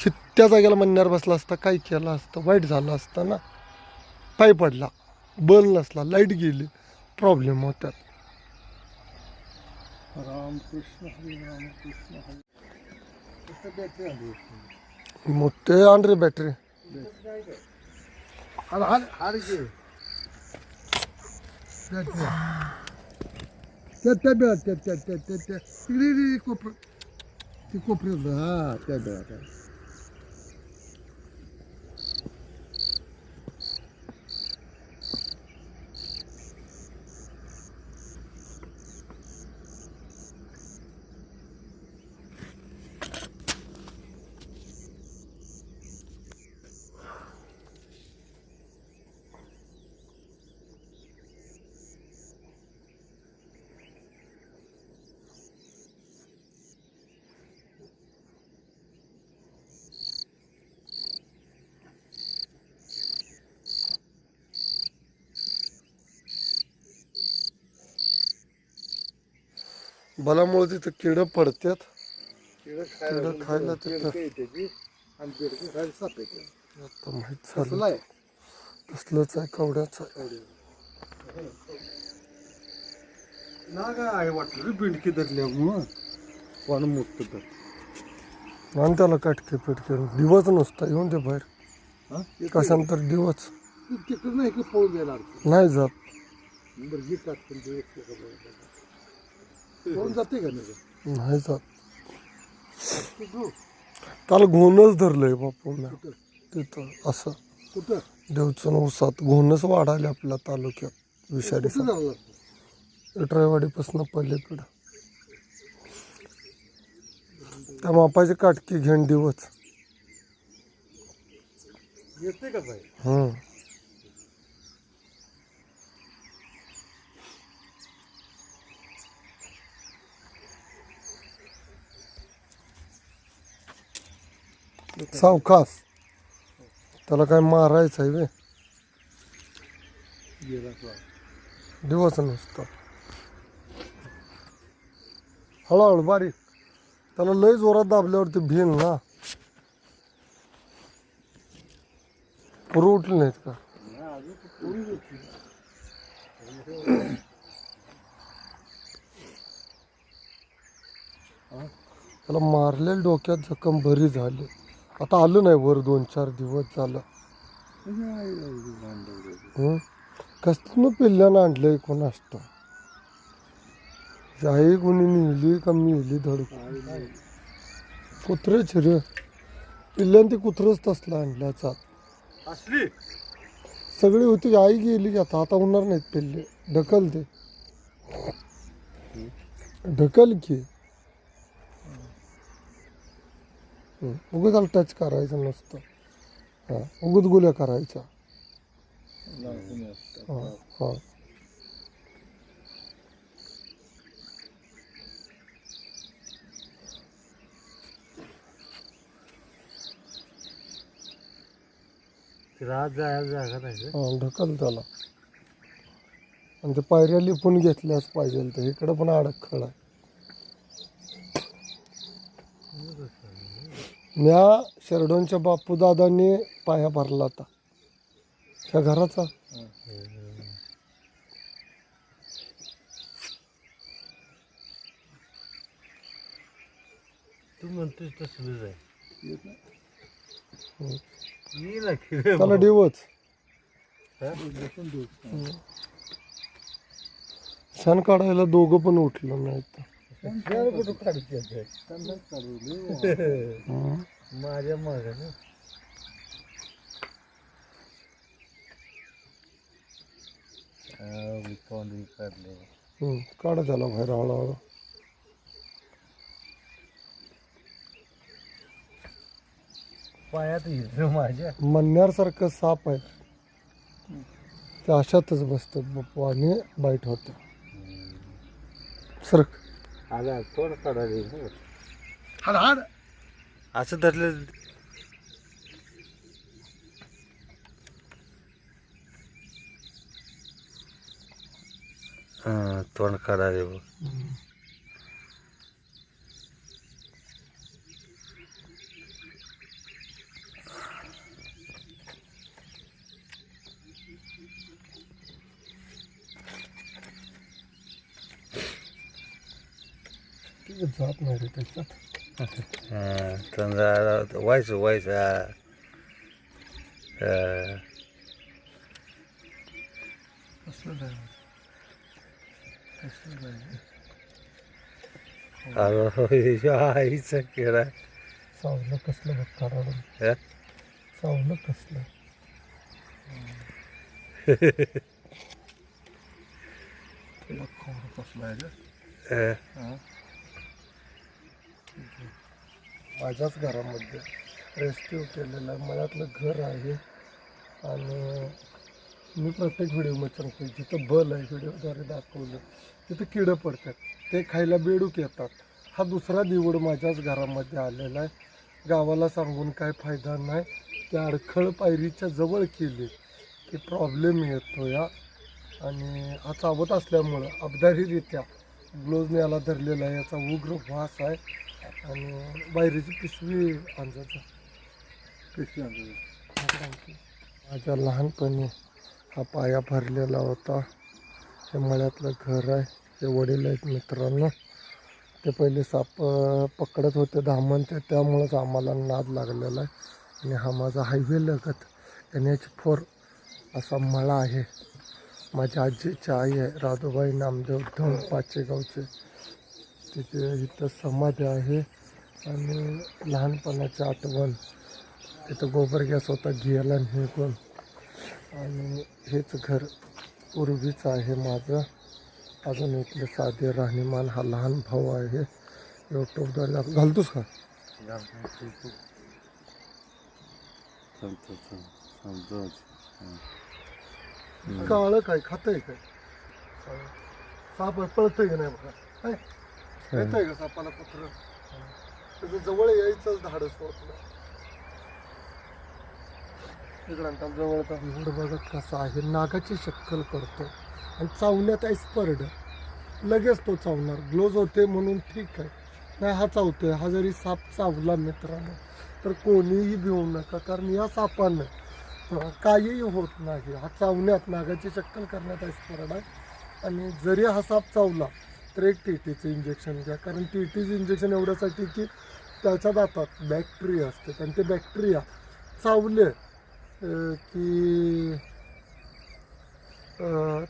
शी त्या जागेला म्हणण्यावर बसला असता काय केलं असतं वाईट झालं असतं ना? पाय पडला बल नसला लाइट गेली प्रॉब्लेम हरी रामकृष्ण हरी कुठं बॅटरी त्या ती कोपऱ्यात हा त्या बलामुळे तिथं किडं पडतात तिकडं खायला तिथं. बेडकं येते ती आणि बेडकं खायला साप येते आता माहीत झालं. आहे. तसलंच आहे कवड्याचं आहे. ना काय आहे वाटलं रे बिंडकी धरल्यामुळं. पण मुक्त तर. आणि त्याला काटके पिटके. दिवस नुसता येऊन दे बाहेर. हा? कशानंतर दिवस. तिकडं नाही पळून अडचण. नाही जात. बरं ते एक पळून जाते का नाही? नाही जात. तू. त्याला घोणच धरलंय बापू म्या कुठं? तिथं असं. कुठं? उसात. घोणच वाढायला आपल्या तालुक्यात विषारी कुठं जावं लागतं? विठरायवाडीपासून पलीकडं. त्या मापाचे काटकी घेण दिवस. येते का हम्म सावकाश. त्याला काय मारायचं आहे बे. दिवस नुसतं. हळूहळू बारीक. त्याला लय जोरात दाबल्यावरती भिल ना. पुरं उठले नाहीत का. त्याला मारलेल्या डोक्यात जखम बरी झाली. आता आलं नाही वर दोन चार दिवस झालं. हं? कसलं पिल्ल्यानं आणलंय कोणाष्ट आई कोणी नेली का मिली धड आई नाही. कुत्रेच रे. पिल्ल्यानं ते कुत्रच तसलं आणल्याचा असली? सगळी होती आई गेली की आता आता होणार नाहीत पिल्ले. ढकल ते. ढकल की. त्याला टच करायचं नसतं. हां. उगत गुल्या करायच्या. हां हां. जायला जागा नाही. हां ढकल त्याला. आणि ते पायऱ्या लिपून घेतल्याच पाहिजे ते इकडं पण अडखळ आहे. म्या शेरडोनच्या बापू दादांनी पाया भरला होता. त्या घराचा. तू म्हणतोस तसलंच आहे येत नाही. ये ना की रे त्याला भाऊ. डिवच काढायला दोघं पण उठलं नाहीत. त्याला कुठं काढते माझ्या मागे ना तोंड काढले काढा त्याला बाहेर हळूहळू पायात येत माझ्या मन्यारसारखं साप आहे. ते अशातच बसतं. पाणी आणि बाईट होतं. सरक आला तोंड काढायला हाड हाड. असं धरलं. हा तोंड काढायला जात नाही रे त्याच्यात हा, चंद्रा व्हायचं व्हायचं हा. हा. कसलं जाय कसलं जाय अरे आईचा किडा चावलं कसलं बघ काढावं हा? चावलं कसलं तुला खोर कसलं आहे रे हा. माझ्याच घरामध्ये रेस्क्यू केलेलं आहे. मळ्यातलं घर आहे. आणि मी प्रत्येक व्हिडिओमध्ये सांगतो जिथं बल आहे व्हिडिओद्वारे दाखवलं तिथं किडं पडतात. ते खायला बेडूक येतात. हा दुसरा निवड माझ्याच घरामध्ये आलेला आहे. गावाला सांगून काय फायदा नाही. त्या अडखळ पायरीच्या जवळ केली. की प्रॉब्लेम येतो या. आणि हा चावत असल्यामुळं अबदारीरित्या ग्लोजने याला धरलेला आहे. याचा उग्र वास आहे. आणि बाहेरची पिशवी अंजाचा पिशवी अंजाची माझ्या लहानपणी हा पाया भरलेला होता. हे मळ्यातलं घर आहे. हे वडील आहेत मित्रांनो. ते पहिले साप पकडत होते धामण ते. त्यामुळंच आम्हाला नाद लागलेला आहे. आणि हा माझा हायवे लगत एन एच फोर असा मळा आहे. माझ्या आजीची आई आहे. राधूबाई नामदेव धन पाचेगावचे. तिथे इथं समाधी आहे आणि लहानपणाची आठवण. इथं गोबर गॅस होता गेला निघून. आणि हेच घर पूर्वीच आहे माझं. अजून इथले साधे राहणीमान हा लहान भाऊ आहे. यूट्यूबद्वारे घालतोस का? काळं काय खातंय काय? साप पळतंय का नाही बघा? काय? येतंय का सापाला कुत्र त्याचं जवळ यायचंच धाडस इकडं जवळ एवढं बघा कसं आहे. नागाची शक्कल करतो. आणि चावण्यात एक्सपर्ट लगेच तो चावणार. ग्लोज होते म्हणून ठीक आहे. नाही हा चावतोय. हा जरी साप चावला मित्रांनो तर कोणीही भिवू नका. कारण या सापानं काहीही होत नाही. हा चावण्यात नागाची शक्कल करण्यात एक्सपर्ट आहे आणि जरी हा साप चावला तर एक टी टीचं इंजेक्शन घ्या. कारण टी टीचं इंजेक्शन एवढ्यासाठी की त्याच्या दातात बॅक्टेरिया असते आणि ते बॅक्टेरिया चावले की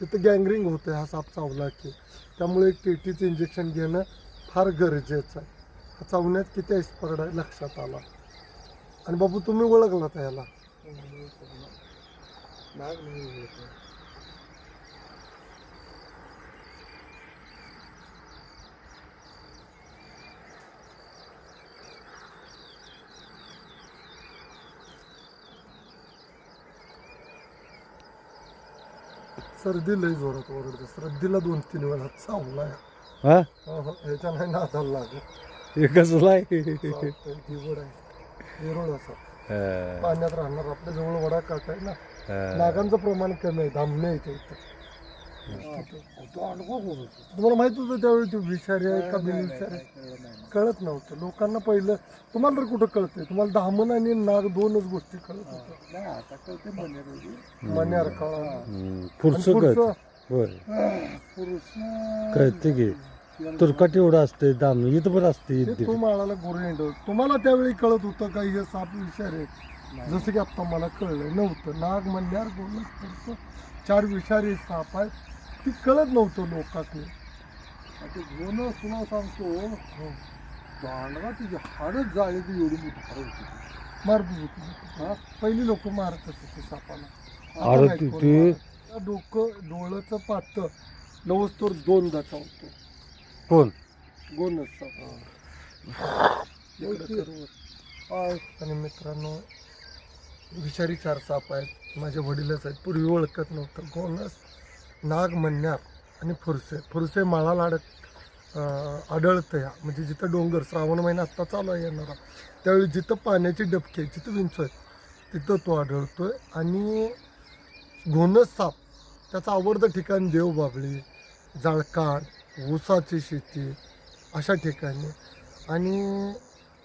तिथं गँगरिंग होते हा साप चावला की. त्यामुळे एक टी टीचं इंजेक्शन घेणं फार गरजेचं आहे. हा चावण्यात किती एक्सपर्ट आहे लक्षात आला. आणि बाबू तुम्ही ओळखला त्याला सर्दी लई जोरात ओरडते. सर्दीला दोन तीन वेळा चावला हा? ह्याच्या नाही नादाला लागत. हे कसलं आहे. चावतंय, आहे असा. पाण्यात राहणार आपल्या जवळ वडा काट आहे ना हा. नागांचं प्रमाण कमी आहे धामणे येते इथं. तो अनुभव होतो तुम्हाला माहीत होतं त्यावेळी ते विषारी आहे का बिनविषारी आहे? कळत नव्हतं. लोकांना पहिलं तुम्हाला तर कुठं कळतंय? तुम्हाला धामण आणि नाग दोनच गोष्टी कळत होत्या नाही आता कळते म्हणण्यापूर्वी मण्यार काळ हम्म, पुढचं कळत बर पुरुष कळते की तुरकाट एवढं असते दाम इथं पण असते ते तो माळाला गोरेंड तुम्हाला त्यावेळी कळत होतं का हे साप विषारी आहे? जसं की आता मला कळलं नव्हतं. नाग म्हणल्यावर बोलणं चार विषारी साप आहेत ती कळत नव्हतं लोकांनी ते घेऊन तुला सांगतो दांडगा तिची हाडच जाळी ती एवढी मोठी हाड होती. मारत होती. हा? पहिली लोक मारतच होते सापाला आता नाही ते- कोण ते- मारत. त्या डोकं डोळ्याचं पातळ. लवच तर दोनदा चावतो कोण? आणि मित्रांनो विषारी चार साप आहेत. माझे वडीलच आहेत. पूर्वी ओळखत नव्हतं. गोनस. नाग म्हणण्यार आणि फुरसे. फुरसे माळाला अडक आढळतं या म्हणजे जिथं डोंगर श्रावण महिना आत्ता चालू आहे येणारा त्यावेळी जिथं पाण्याची डबके जिथं विंचू आहेत तिथं तो आढळतो आहे आणि घोणस साप त्याचं आवडतं ठिकाण देवबाबळी जाळकाण ऊसाची शेती अशा ठिकाणी. आणि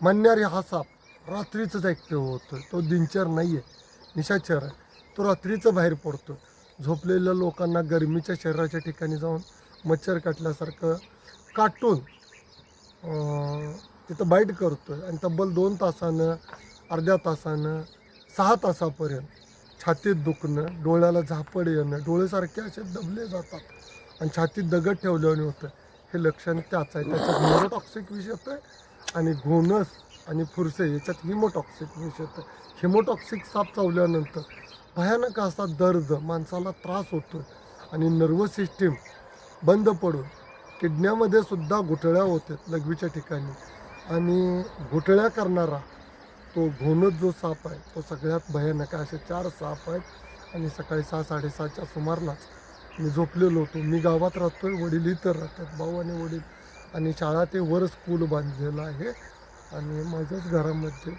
मन्यारी हा साप रात्रीचंच ॲक्टिव्ह होतो तो दिनचर नाही आहे निशाचर आहे. तो रात्रीचं बाहेर पडतो झोपलेल्या लोकांना गरमीच्या शरीराच्या ठिकाणी जाऊन मच्छर काटल्यासारखं काटून तिथं बाईट करतो आहे आणि तब्बल दोन तासानं अर्ध्या तासानं सहा तासापर्यंत छातीत दुखणं डोळ्याला झापड येणं डोळेसारखे असे दबले जातात. आणि छातीत दगड ठेवल्याने होतं. हे लक्षण त्याच आहे. त्याच्यात न्यूरोटॉक्सिक विष येतं आणि घोणस आणि फुरसे याच्यात हिमोटॉक्सिक विष येतं. हिमोटॉक्सिक साप चावल्यानंतर भयानक असा दर्द माणसाला त्रास होतो आणि नर्वस सिस्टीम बंद पडून किडण्यामध्ये सुद्धा घुटळ्या होतात लघवीच्या ठिकाणी. आणि घुटळ्या करणारा तो घोणत जो साप आहे तो सगळ्यात भयानक असे चार साप आहेत आणि सकाळी सहा साडेसहाच्या सुमारलाच मी झोपलेलो होतो. मी गावात राहतो आहे वडील इतर राहतात भाऊ आणि वडील. आणि शाळा ते वर स्कूल बांधलेलं आहे. आणि माझ्याच घरामध्ये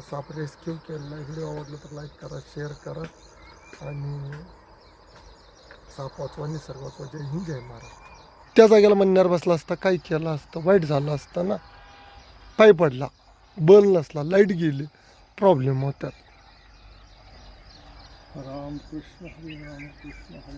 साप रेस्क्यू केलेला व्हिडिओ आवडला तर लाईक करा शेअर करा. आणि साप वाचवा निसर्ग वाचवा जय हिंद जय महाराज त्या जागेला म्हणण्यावर बसला असता काय केलं असतं वाईट झालं असतं ना. पाय पडला बल नसला लाइट गेली प्रॉब्लेम होतात. रामकृष्ण हरी रामकृष्ण हरी